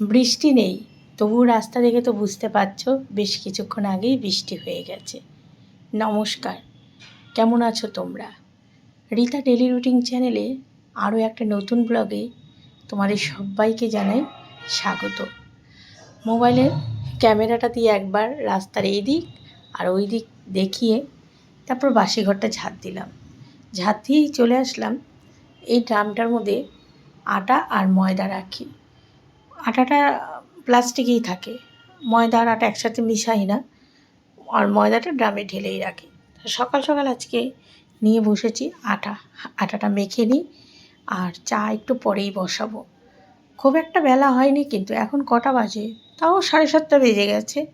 বৃষ্টি নেই। তবুও রাস্তা দেখে তো বুঝতে পারছ, বেশ কিছুক্ষণ আগেই বৃষ্টি হয়ে গেছে। নমস্কার, কেমন আছো তোমরা? রীতা ডেলি রুটিন চ্যানেলে আরও একটা নতুন ব্লগে তোমাদের সবাইকে জানাই স্বাগত। মোবাইলের ক্যামেরাটা দিয়ে একবার রাস্তার এই দিক আর ওই দিক দেখিয়ে তারপর বাসি ঘরটা ঝাঁট দিলাম। ঝাঁট দিয়েই চলে আসলাম এই ড্রামটার মধ্যে আটা আর ময়দা রাখি। আটাটা প্লাস্টিকেই থাকে। ময়দা আর আটা একসাথে মিশাই না। আর ময়দাটা ড্রামে ঢেলেই রাখি। সকাল সকাল আজকে নিয়ে বসেছি আটা। আটাটা মেখে নিই আর চা একটু পরেই বসাবো। খুব একটা বেলা হয়নি কিন্তু এখন কটা বাজে? তাও সাড়ে সাতটা বেজে গেছে।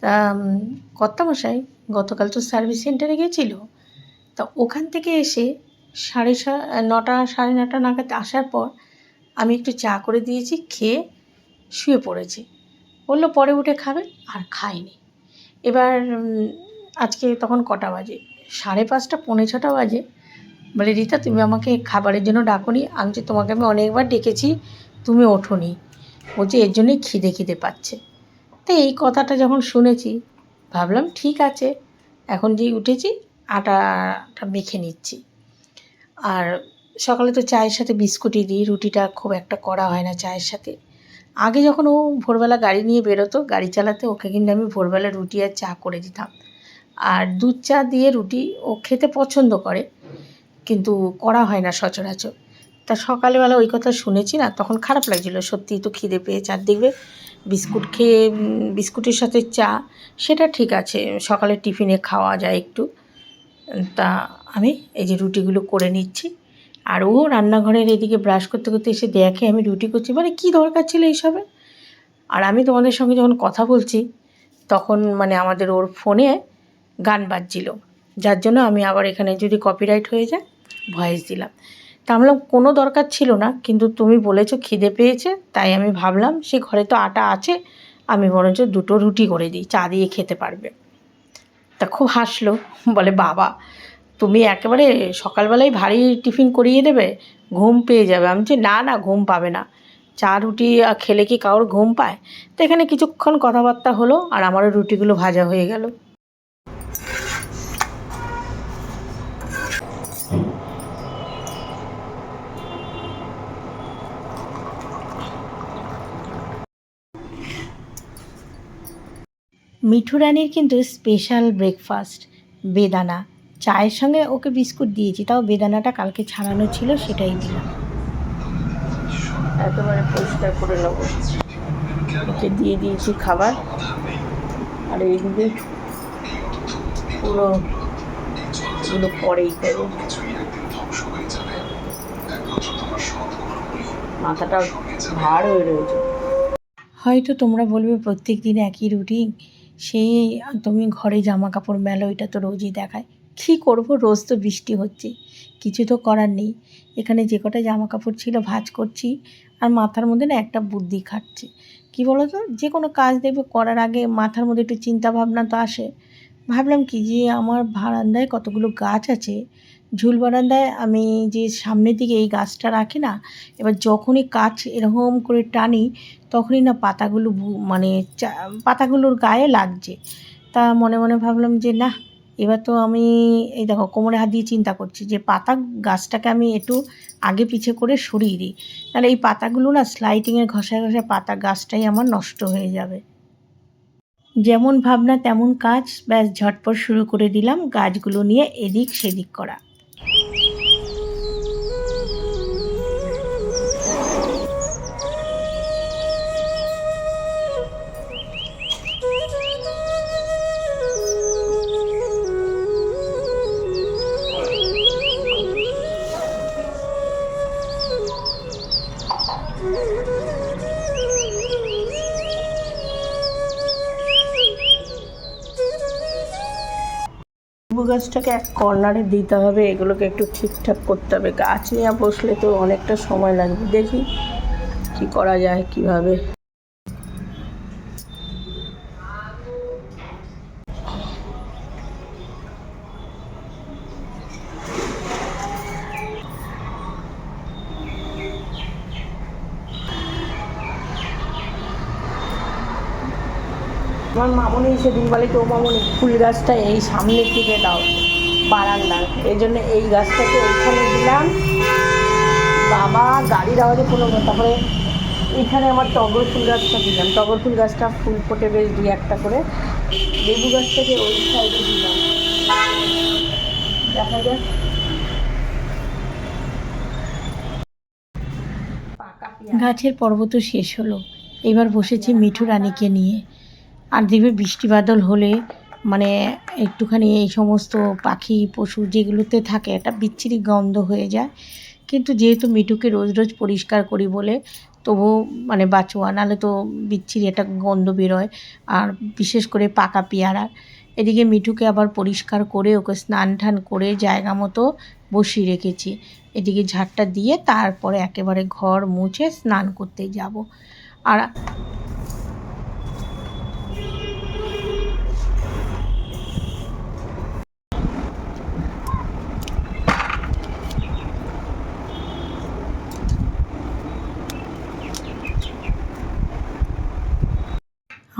তা কর্তামশাই গতকাল তো সার্ভিস সেন্টারে গেছিল। তা ওখান থেকে এসে সাড়ে নটা সাড়ে নটা নাগাদ আসার পর আমি একটু চা করে দিয়েছি, খেয়ে শুয়ে পড়েছে। বলল, পরে উঠে খাবে আর খাইনি। এবার আজকে তখন কটা বাজে? সাড়ে পাঁচটা, পৌনে ছটা বাজে। বলে, রীতা, তুমি আমাকে খাবারের জন্য ডাকোনি। আমি যে তোমাকে আমি অনেকবার ডেকেছি, তুমি ওঠোনি। বলছে এর জন্যই খিদে খিদে পাচ্ছে। তো এই কথাটা যখন শুনেছি, ভাবলাম, ঠিক আছে, এখন যেই উঠেছি, আটাটা মেখে নিচ্ছি। আর সকালে তো চায়ের সাথে বিস্কুটই দিই, রুটিটা খুব একটা করা হয় না চায়ের সাথে। আগে যখন ও ভোরবেলা গাড়ি নিয়ে বেরোতো, গাড়ি চালাতে ওকে কিন্তু আমি ভোরবেলা রুটি আর চা করে দিতাম। আর দুধ, চা দিয়ে রুটি ও খেতে পছন্দ করে, কিন্তু করা হয় না সচরাচর। তা সকালবেলা ওই কথা শুনেছি না, তখন খারাপ লাগছিল। সত্যিই তো খিদে পেয়ে চার দেখবে বিস্কুট খেয়ে বিস্কুটের সাথে চা, সেটা ঠিক আছে, সকালে টিফিনে খাওয়া যায় একটু। তা আমি এই যে রুটিগুলো করে নিচ্ছি। আর ও রান্নাঘরের এদিকে ব্রাশ করতে করতে এসে দেখে আমি রুটি করছি। মানে কী দরকার ছিল এইসবে? আর আমি তোমাদের সঙ্গে যখন কথা বলছি, তখন মানে আমাদের ওর ফোনে গান বাজছিল। যার জন্য আমি আবার এখানে যদি কপিরাইট হয়ে যায় ভয়েস দিলাম। তা আমরা কোনো দরকার ছিল না, কিন্তু তুমি বলেছ খিদে পেয়েছে, তাই আমি ভাবলাম সে ঘরে তো আটা আছে, আমি বরঞ্চ দুটো রুটি করে দিই, চা দিয়ে খেতে পারবে। তা খুব হাসলো, বলে, বাবা তুমি একেবারে সকালবেলায় ভারী টিফিন করিয়ে দেবে, ঘুম পেয়ে যাবে। আমি বলছি, না না, ঘুম পাবে না। চা, রুটি খেলে কি কারোর ঘুম পায়? তো এখানে কিছুক্ষণ কথাবার্তা হলো আর আমারও রুটিগুলো ভাজা হয়ে গেল। মিঠু রানীর কিন্তু স্পেশাল ব্রেকফাস্ট বেদানা। চায়ের সঙ্গে ওকে বিস্কুট দিয়েছি তাও বেদানাটা কালকে ছাড়ানো ছিল সেটাই দিলাম। একেবারে পরিষ্কার করে নেব। ওকে দিয়ে দিয়েছি খাবার। আর এইদিকে পুরো এগুলো পরেই করব। মাথাটা ভার হয়ে রয়েছে। হয়তো তোমরা বলবে প্রত্যেক দিন একই রুটিন সেই তুমি ঘরে জামা কাপড় মেলো এটা তো রোজই দেখায়। কী করব? রোজ তো বৃষ্টি হচ্ছে। কিছু তো করার নেই। এখানে যে কটা জামা কাপড় ছিল ভাঁজ করছি, আর মাথার মধ্যে না একটা বুদ্ধি খাটছে। কী বলো তো যে কোনো কাজ দেখবে করার আগে মাথার মধ্যে একটু চিন্তা ভাবনা তো আসে। ভাবলাম কি যে আমার বারান্দায় কতগুলো গাছ আছে। ঝুল বারান্দায় আমি যে সামনের দিকে এই গাছটা রাখি না, এবার যখনই কাজ এরকম করে টানি, তখনই না পাতাগুলো মানে পাতাগুলোর গায়ে লাগছে। তা মনে মনে ভাবলাম যে না এবার তো আমি, এই দেখো, কোমরে হাত দিয়ে চিন্তা করছি যে পাতা গাছটাকে আমি একটু আগে পিছে করে সরিয়ে দিই। তাহলে এই পাতাগুলো না স্লাইটিংয়ের ঘষায় ঘষায় পাতা গাছটাই আমার নষ্ট হয়ে যাবে। যেমন ভাবনা, তেমন কাজ। ব্যাস, ঝটপট শুরু করে দিলাম। গাছগুলো নিয়ে এদিক সেদিক করা। লেবু গাছটাকে এক কর্নারে দিতে হবে, এগুলোকে একটু ঠিকঠাক করতে হবে। গাছ নিয়ে বসলে তো অনেকটা সময় লাগবে। দেখি কি করা যায়, কীভাবে। আমার মামনি সেদিন বলে তো মামনি, ফুল গাছটা এই সামনের দিকে দাও বারান্দার এই জন্য এই গাছটাকে এইখানে দিলাম। বাবা, গাড়ির আওয়াজে কোনো তারপরে এখানে আমার টগর ফুল গাছটা দিলাম। টগর ফুল গাছটা ফুল ফোটে বেশ দুই একটা করে। লেবু গাছটাকে ওই সাইডে দিলাম। দেখা যাক। গাছের পর্ব তো শেষ হলো। এবার বসেছি মিঠু রানীকে নিয়ে। আর দেখবে বৃষ্টি বাদল হলে মানে একটুখানি এই সমস্ত পাখি, পশু যেগুলোতে থাকে একটা বিচ্ছিরি গন্ধ হয়ে যায়। কিন্তু যেহেতু মিঠুকে রোজ রোজ পরিষ্কার করি বলে তবু মানে বাঁচোয়া, নাহলে তো বিচ্ছিরি একটা গন্ধ বেরোয়। আর বিশেষ করে পাকা পেয়ারার এদিকে মিঠুকে আবার পরিষ্কার করে ওকে স্নান টান করে জায়গা মতো বসিয়ে রেখেছি। এদিকে ঝাড়টা দিয়ে তারপরে একেবারে ঘর মুছে স্নান করতে যাব। আর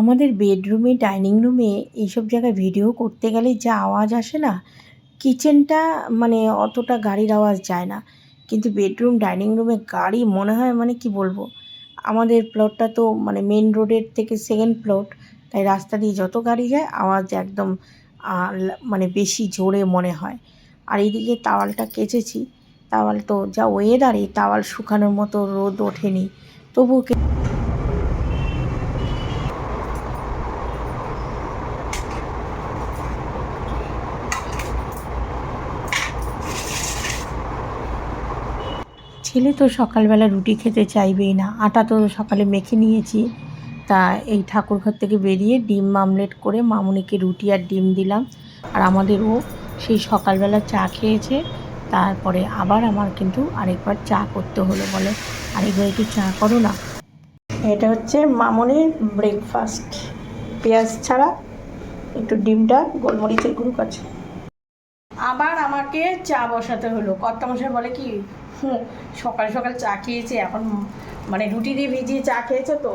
আমাদের বেডরুমে ডাইনিং রুমে এইসব জায়গায় ভিডিও করতে গেলে যা আওয়াজ আসে না কিচেনটা মানে অতটা গাড়ির আওয়াজ যায় না। কিন্তু বেডরুম ডাইনিং রুমে গাড়ি মনে হয় মানে কি বলব? আমাদের প্লটটা তো মানে মেন রোডের থেকে সেকেন্ড প্লট তাই রাস্তা দিয়ে যত গাড়ি যায়, আওয়াজ একদম মানে বেশি জোরে মনে হয়। আর এইদিকে তাওয়ালটা কেচেছি, তাওয়াল তো যা ওয়েদারে তাওয়াল শুকানোর মতো রোদ ওঠেনি, তবুও ছেলে তো সকালবেলা রুটি খেতে চাইবেই না। আটা তো সকালে মেখে নিয়েছি। তা এই ঠাকুরঘর থেকে বেরিয়ে ডিম মামলেট করে মামুনিকে রুটি আর ডিম দিলাম। আর আমাদেরও সেই সকালবেলা চা খেয়েছে। তারপরে আবার আমার কিন্তু আরেকবার চা করতে হলো বলে। আরেকবার একটু চা করো না। এটা হচ্ছে মামনির ব্রেকফাস্ট পেঁয়াজ ছাড়া একটু ডিমটা গোলমরিচের গুঁড়ো কাছে আবার আমাকে চা বসাতে হলো। কর্তামশাই বলে কি সকাল সকাল চা খেয়েছে, এখন মানে রুটি দিয়ে ভিজিয়ে চা খেয়েছো তো?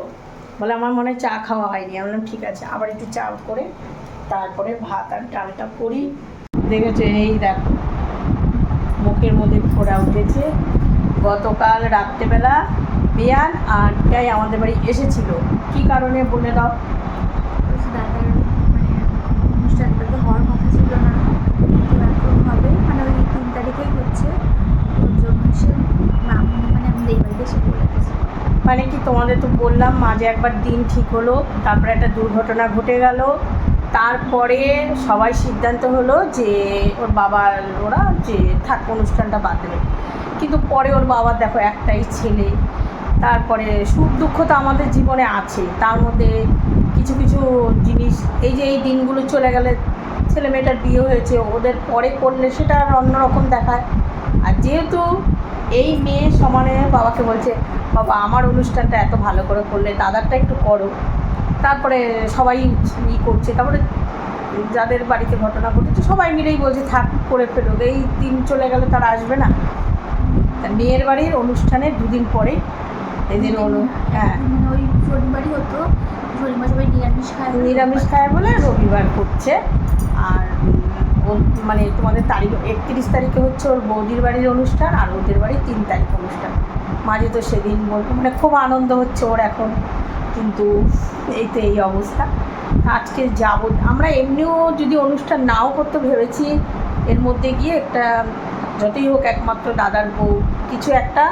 বলে আমার মনে চা খাওয়া হয়নি। আমি বললাম, ঠিক আছে, আবার একটু চা করে তারপরে ভাত আর ডালটা করি। দেখেছে, এই দেখো, মুখের মধ্যে ফোড়া উঠেছে। গতকাল রাত্রেবেলা বিয়ান আর আমাদের বাড়ি এসেছিল। কি কারণে বলে দাও বলছি দাদার মানে অনুষ্ঠানটা তো হওয়ার কথা ছিল না তো এখন হবে মানে ওই তিন তারিখেই হচ্ছে ওর জন্য সে মামনি মানে আমাদের এই বাড়িতে এসে বলে গেছে মানে কি তোমাদের তো বললাম, মাঝে একবার দিন ঠিক হলো, তারপরে একটা দুর্ঘটনা ঘটে গেল। তারপরে সবাই সিদ্ধান্ত হলো যে ওর বাবা, ওরা যে থাক, অনুষ্ঠানটা বাদ দেবে। কিন্তু পরে ওর বাবা, দেখো, একটাই ছেলে। তারপরে সুখ দুঃখ তো আমাদের জীবনে আছে। তার মধ্যে কিছু কিছু জিনিস, এই যে এই দিনগুলো চলে গেলে ছেলে মেয়েটার বিয়ে হয়েছে, ওদের পরে করলে সেটা আর অন্যরকম দেখায়। আর যেহেতু এই মেয়ে সমানে বাবাকে বলছে বাবা আমার অনুষ্ঠানটা এত ভালো করে করলে দাদারটা একটু করো। তারপরে সবাই ই করছে। তারপরে যাদের বাড়িতে ঘটনা ঘটেছে সবাই মিলেই বলছে থাক করে ফেলুক এই দিন চলে গেলে তারা আসবে না। তা মেয়ের বাড়ির অনুষ্ঠানের দুদিন পরে এদের অনু হ্যাঁ। ওই শনিবারই হতো। শনিবার সবাই নিরামিষ খায়। নিরামিষ খায় বলে রবিবার করছে। আর মানে তোমাদের তারিখ, একত্রিশ তারিখে হচ্ছে ওর বৌদির বাড়ির অনুষ্ঠান আর ওদের বাড়ির তিন তারিখ অনুষ্ঠান। মাঝে তো সেদিন বলব মানে খুব আনন্দ হচ্ছে ওর এখন, কিন্তু এই তো এই অবস্থা। আজকে যাব, আমরা এমনিও যদি অনুষ্ঠান নাও করতে ভেবেছি, এর মধ্যে গিয়ে একটা যতই হোক একমাত্র দাদার বউ, কিছু একটা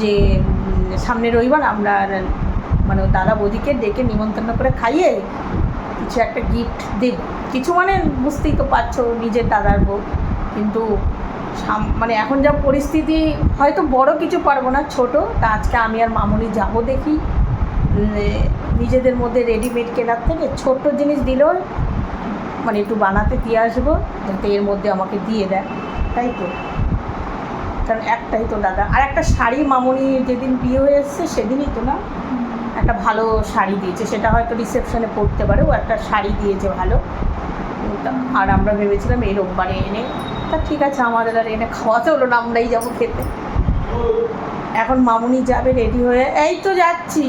যে সামনে রবিবার আমরা মানে দাদা বৌদিকে ডেকে নিমন্ত্রণ করে খাইয়ে কিছু একটা গিফট দেব। কিছু মানে বুঝতেই তো পারছ, নিজের দাদার বউ। কিন্তু মানে এখন যা পরিস্থিতি, হয়তো বড় কিছু পারব না, ছোট, তা আজকে আমি আর মামুনি যাব দেখি। নিজেদের মধ্যে রেডিমেড কেনার থেকে ছোট্ট জিনিস দিলেও মানে একটু বানাতে দিয়ে আসব, যাতে এর মধ্যে আমাকে দিয়ে দেয়। তাই তো? কারণ একটাই তো দাদা। আর একটা শাড়ি মামুনি যেদিন বিয়ে হয়ে এসছে, সেদিনই তো না? একটা ভালো শাড়ি দিয়েছে। সেটা হয়তো রিসেপশনে পড়তে পারে, ও একটা শাড়ি দিয়েছে ভালো। আর আমরা ভেবেছিলাম এই রোববারে এনে তা ঠিক আছে আমাদের আর এনে খাওয়াতে হলো না আমরাই যাব খেতে। এখন মামুনি যাবে রেডি হয়ে এই তো যাচ্ছি।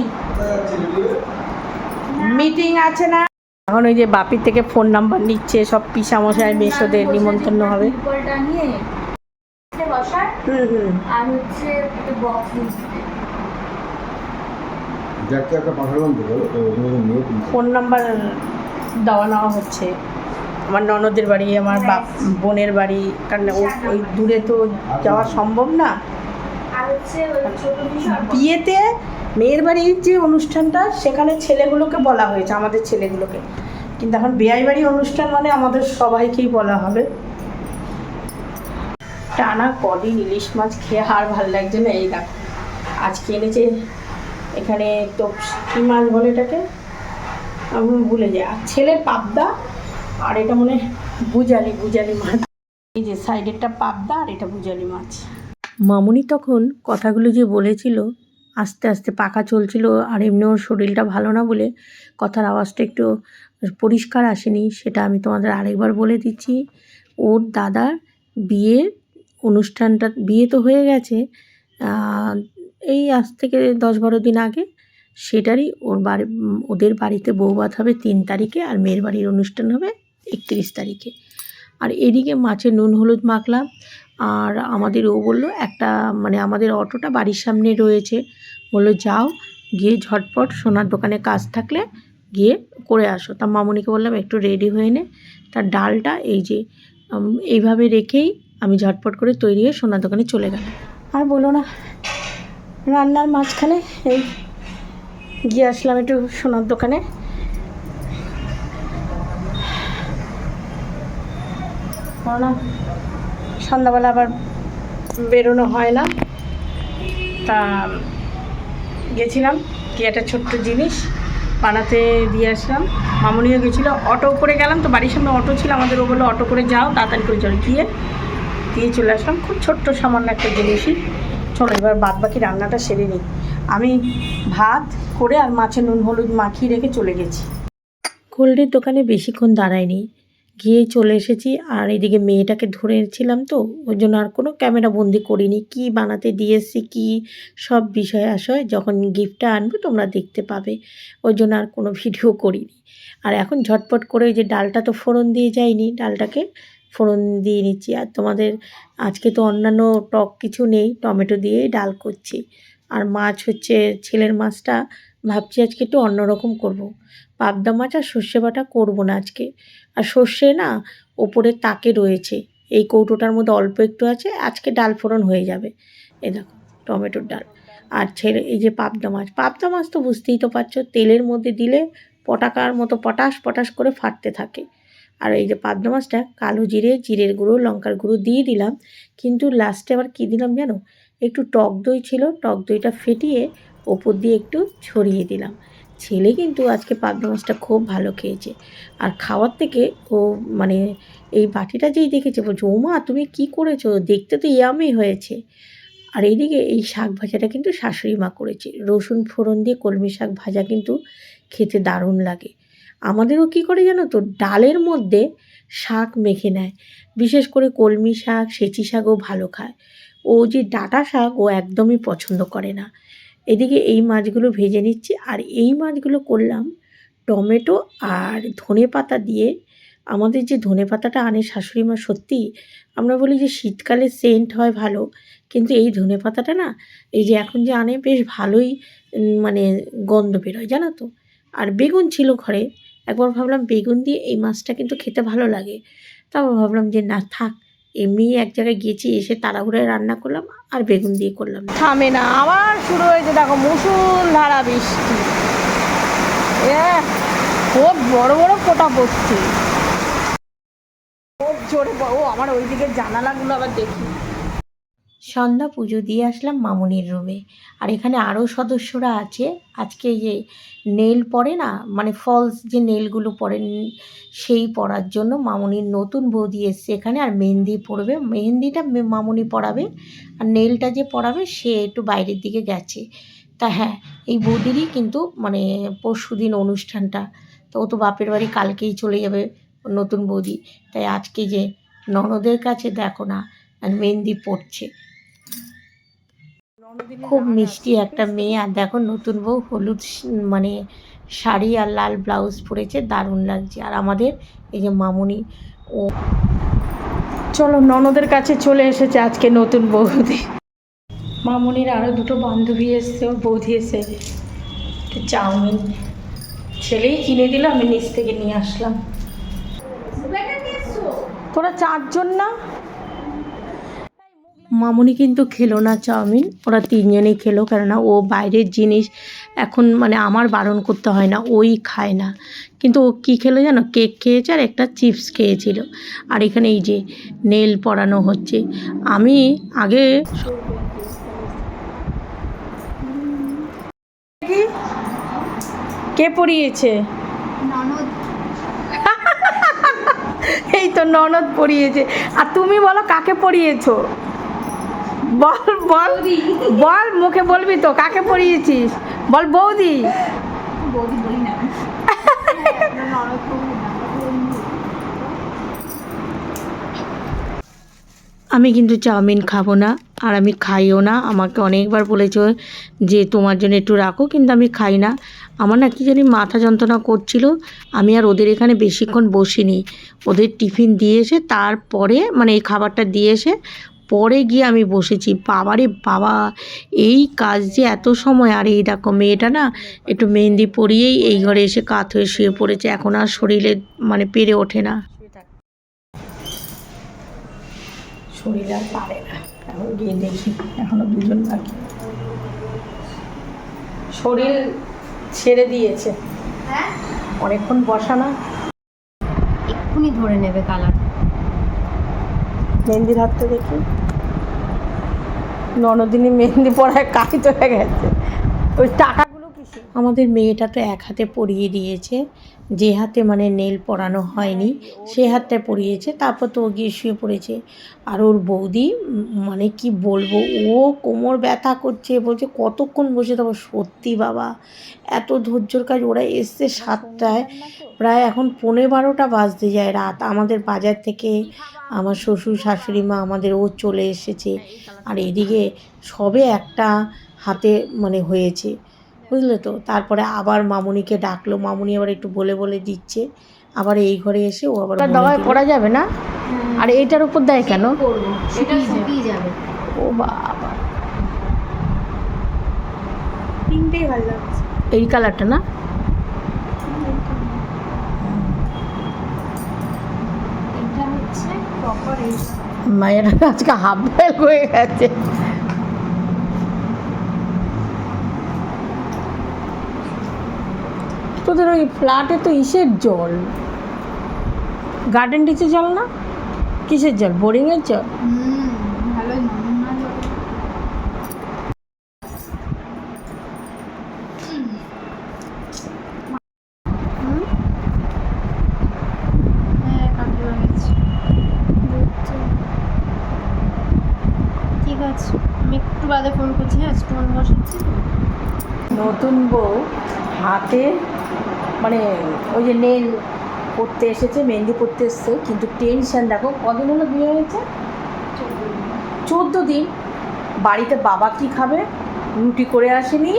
মিটিং আছে না? এখন ওই যে বাপির থেকে ফোন নাম্বার নিচ্ছে সব পিসামশাই মেসোদের নিমন্ত্রণ হবে। ফোন নাম্বার দেওয়া নেওয়া হচ্ছে। আমার ননদের বাড়ি, আমার বাপ বোনের বাড়ি, কারণ ওই দূরে তো যাওয়া সম্ভব না। বিয়েতে মেয়ের বাড়ির যে অনুষ্ঠানটা, সেখানে ছেলেগুলোকে বলা হয়েছে, আমাদের ছেলেগুলোকে। কিন্তু এখন বিয়ে বাড়ি অনুষ্ঠান মানে আমাদের সবাইকেই বলা হবে। টানা কদিন ইলিশ মাছ খেয়ে আর ভালো লাগছে না, এই দেখো। আজকে এনেছে এখানে তো কী মাছ বলে এটাকে, আমি ভুলে যাই। আর ছেলের পাবদা আর এটা মনে বুজালি বুজালি মাছ। এই যে সাইডেরটা পাবদা আর এটা বুজালি মাছ। মামুনি তখন কথাগুলো যে বলেছিল, আস্তে আস্তে পাকা চলছিল আর এমনি ওর শরীরটা ভালো না বলে কথার আওয়াজটা একটু পরিষ্কার আসেনি, সেটা আমি তোমাদের আরেকবার বলে দিচ্ছি। ওর দাদার বিয়ের অনুষ্ঠানটা, বিয়ে তো হয়ে গেছে এই আজ থেকে দশ বারো দিন আগে সেটারই ওর বাড়ি, ওদের বাড়িতে বৌভাত হবে তিন তারিখে আর মেয়ের বাড়ির অনুষ্ঠান হবে একত্রিশ তারিখে। আর এদিকে মাছের নুন, হলুদ মাখলাম। আর আমাদের ও বলল, একটা মানে আমাদের অটোটা বাড়ির সামনে রয়েছে। বলল, যাও, গিয়ে ঝটপট সোনার দোকানে কাজ থাকলে গিয়ে করে আসো। তা মামুনিকে বললাম, একটু রেডি হয়ে নে। তার ডালটা এই যে এইভাবে রেখেই আমি ঝটপট করে তৈরি হয়ে সোনার দোকানে চলে গেলাম। আর বলো না, রান্নার মাঝখানে এই গিয়ে আসলাম একটু সোনার দোকানে। না সন্ধ্যাবেলা আবার বেরোনো হয় না। তা গেছিলাম কি একটা ছোট্ট জিনিস বানাতে দিয়ে আসলাম। মামনিও গেছিল, অটো করে গেলাম তো বাড়ির সামনে অটো ছিল, আমাদের ও বলল, অটো করে যাও, তাড়াতাড়ি করে চলো। গিয়ে দিয়ে চলে আসলাম, খুব ছোট্ট সামান্য একটা জিনিসই। চলো, এবার বাদ বাকি রান্নাটা সেরে নিই। আমি ভাত করে আর মাছের নুন, হলুদ মাখিয়ে রেখে চলে গেছি। কোল্ডের দোকানে বেশিক্ষণ দাঁড়ায়নি। গিয়ে চলে এসেছি। আর এদিকে মেয়েটাকে ধরেছিলাম তো ওই জন্য আর কোনো ক্যামেরা বন্দি করিনি। কি বানাতে দিয়েছি কি সব বিষয় আশয় যখন গিফটটা আনব তোমরা দেখতে পাবে। ওই জন্য আর কোনো ভিডিও করিনি। আর এখন ঝটপট করে ওই যে ডালটা তো ফোড়ন দিয়ে যায়নি, ডালটাকে ফোড়ন দিয়ে নিচ্ছি। আর তোমাদের আজকে তো অন্যান্য টক কিছু নেই, টমেটো দিয়েই ডাল করছি। আর মাছ হচ্ছে, ছেলের মাছটা ভাবছি আজকে একটু অন্যরকম করব। পাবদা মাছ আর সর্ষে বাটা করব না আজকে। আর সর্ষে না ওপরে তাকে রয়েছে। এই কৌটোটার মধ্যে অল্প একটু আছে, আজকে ডাল ফোড়ন হয়ে যাবে। এ দেখো, টমেটোর ডাল। আর ছেলে এই যে পাবদা মাছ পাবদা মাছ তো বুঝতেই তো পারছ, তেলের মধ্যে দিলে পটাকার মতো পটাশ পটাশ করে ফাটতে থাকে। আর এই যে পাবদা মাছটা কালো জিরে, জিরের গুঁড়ো, লঙ্কার গুঁড়ো দিয়ে দিলাম। কিন্তু লাস্টে আবার কী দিলাম জানো? একটু টক দই ছিল, টক দইটা ফেটিয়ে ওপর দিয়ে একটু ছড়িয়ে দিলাম। ছেলে কিন্তু আজকে পাবদা মাছটা খুব ভালো খেয়েছে। আর খাওয়ার থেকে ও মানে এই বাটিটা যেই দেখেছে, বলছে ও মা তুমি কী করেছ? দেখতে তো ইয়ামি হয়েছে। আর এইদিকে এই শাক ভাজাটা কিন্তু শাশুড়ি মা করেছে। রসুন ফোড়ন দিয়ে কলমি শাক ভাজা কিন্তু খেতে দারুণ লাগে। আমাদেরও কী করে জানো তো, ডালের মধ্যে শাক মেখে নেয়। বিশেষ করে কলমি শাক, সেচি শাকও ভালো খায়। ও যে ডাঁটা শাক, ও একদমই পছন্দ করে না। এদিকে এই মাছগুলো ভেজে নিচ্ছি। আর এই মাছগুলো করলাম টমেটো আর ধনে পাতা দিয়ে। আমাদের যে ধনে পাতাটা আনে শাশুড়ি মা সত্যি আমরা বলি যে শীতকালে সেন্ট হয় ভালো। কিন্তু এই ধনে পাতাটা না, এই যে এখন যে আনে বেশ ভালোই মানে গন্ধ বেরোয়, জানো তো? আর বেগুন ছিল ঘরে। একবার ভাবলাম বেগুন দিয়ে এই মাছটা কিন্তু খেতে ভালো লাগে। তারপর ভাবলাম যে না থাক এমনি এক জায়গায় গেছি এসে তাড়াহুড়ায় রান্না করলাম আর বেগুন দিয়ে করলাম। থামে না, আবার শুরু হয়েছে, দেখো মুসুল ধারা বৃষ্টি। খুব বড় বড় ফোটা পড়ছে খুব জোরে ও, আমার ওইদিকে জানালাগুলো আবার দেখি। সন্ধ্যা পুজো দিয়ে আসলাম মামুনির রুমে আর এখানে আরও সদস্যরা আছে। আজকে যে নেল পরে না মানে ফলস যে নেলগুলো পরে, সেই পরার জন্য মামুনির নতুন বৌদি এসছে এখানে। আর মেহেন্দি পরবে। মেহেন্দিটা মামুনি পরাবে। আর নেলটা যে পরাবে, সে একটু বাইরের দিকে গেছে। তা হ্যাঁ এই বৌদিরই কিন্তু মানে পরশু দিন অনুষ্ঠানটা। তো ও তো বাপের বাড়ি কালকেই চলে যাবে নতুন বৌদি। তাই আজকে যে ননদের কাছে দেখো না মেহেন্দি পড়ছে খুব মিষ্টি একটা মেয়ে। আর দেখো নতুন বউ হলুদ মানে শাড়ি আর লাল ব্লাউজ পরেছে দারুণ লাগছে। আর আমাদের এই যে মামুনি ও চলো ননদের কাছে চলে এসেছে আজকে নতুন বৌদি মামুনির আরও দুটো বান্ধবী এসছে ওর বৌদি এসে চাউমিন ছেলেই কিনে দিল আমি নিচ থেকে নিয়ে আসলাম। তোরা চারজন না? মামুনি কিন্তু খেলো না চাউমিন ওরা তিনজনেই খেলো কেননা ও বাইরের জিনিস এখন মানে আমার বারণ করতে হয় না ওই খায় না। কিন্তু ও কী খেলো জানো? কেক খেয়েছে আর একটা চিপস খেয়েছিল। আর এখানে এই যে নেল পরানো হচ্ছে। আমি আগে কে পড়িয়েছে ননদ। এই তো ননদ পড়িয়েছে আর তুমি বলো কাকে পরিয়েছো? বল বল বল মুখে বলবি তো কাকে পড়িয়েছিস বল বৌদি। আমি কিন্তু চাউমিন খাব না আর আমি খাইও না। আমাকে অনেকবার বলেছ যে তোমার জন্য একটু রাখো কিন্তু আমি খাই না। আমার না কি জানি মাথা যন্ত্রণা করছিল। আমি আর ওদের এখানে বেশিক্ষণ বসিনি। ওদের টিফিন দিয়ে এসে তারপরে মানে এই খাবারটা দিয়ে এসে পরে গিয়ে আমি বসেছি। বাবারে বাবা এই কাজ যে এত সময় আর এই দেখো মেয়েটা না একটু মেহেন্দি পরিয়েই এই ঘরে এসে কাত হয়ে শুয়ে পড়েছে। এখন আর শরীরে মানে পেরে ওঠে না। শরীর আর পারে না। এখন গিয়ে দেখি এখনও দুজন বাকি। শরীর ছেড়ে দিয়েছে। হ্যাঁ? অনেকক্ষণ বসা না। এক্ষুনি ধরে নেবে কালার মেহেন্দির হাতটা দেখি। ননদিনী মেহেন্দি পড়ায় কাহিত হয়ে গেছে। ওই কিসে আমাদের মেয়েটা তো এক হাতে পরিয়ে দিয়েছে। যে হাতে মানে নেল পরানো হয়নি, সে হাতটা পরিয়েছে, তারপর তো ও গিয়ে শুয়ে পড়েছে। আর ওর বৌদি মানে কি বলব, ও কোমর ব্যথা করছে, বলছে কতক্ষণ বসে থাকব? সত্যি বাবা, এত ধৈর্যর কাজ, ওরা এসছে সাতটায়, প্রায় এখন পনেরো বারোটা বাজতে যায় রাত। আমাদের বাজার থেকে আমার শ্বশুর, শাশুড়ি মা আমাদের, ও চলে এসেছে। আর এদিকে সবে একটা হাতে মানে হয়েছে। বুঝলে তো? তারপরে আবার মামুনিকে ডাকলো। মামুনি আবার একটু বলে বলে দিচ্ছে। আবার এই ঘরে এসে ও আবার দাওয়ায় পড়া যাবে না? আর এইটার উপর দেয় কেন? যাবে। ও বাবা। তিনটেই ভালো লাগছে। এই কালারটা না? এটা হচ্ছে প্রপার এই মায়ের আজকে হাফ হয়ে গেছে। তোদের ওই ফ্ল্যাটে তো ইসের জল। গার্ডেন ডিচে জল না? কিসের জল? বোরিংয়ের জল? আমি একটু বাদে ফোন করছি হ্যাঁ স্টোন বসাচ্ছি। নতুন বউ হাতে মানে ওই যে নেল করতে এসেছে, মেহেন্দি করতে এসছে, কিন্তু টেনশন দেখো, কদিন হলো বিয়ে হয়েছে? চোদ্দ দিন। বাড়িতে বাবা কি খাবে? রুটি করে আসেনি।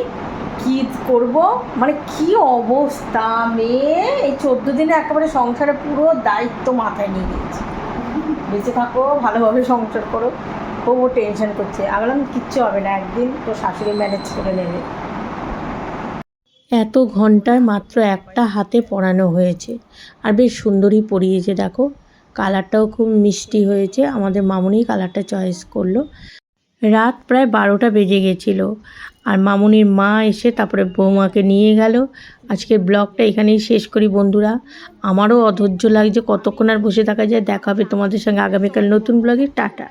কি করব? মানে কি অবস্থা? মেয়ে এই চোদ্দ দিনে একেবারে সংসারে পুরো দায়িত্ব মাথায় নিয়ে নিয়েছে। বেঁচে থাকো, ভালোভাবে সংসার করো। খুব ও টেনশন করছে। আমি বললাম, কিচ্ছু হবে না, একদিন তো শাশুড়ি ম্যানেজ করে নেবে। এত ঘন্টায় মাত্র একটা হাতে পরানো হয়েছে। আর বেশ সুন্দরই পরিয়েছে, দেখো। কালারটাও খুব মিষ্টি হয়েছে। আমাদের মামুনি কালারটা চয়েস করল। রাত প্রায় বারোটা বেজে গেছিল। আর মামুনির মা এসে তারপরে বৌমাকে নিয়ে গেল। আজকের ব্লগটা এখানেই শেষ করি বন্ধুরা। আমারও অধৈর্য লাগছে কতক্ষণ আর বসে থাকা যায় দেখা হবে তোমাদের সঙ্গে। আগামীকাল নতুন ব্লগে। টাটা।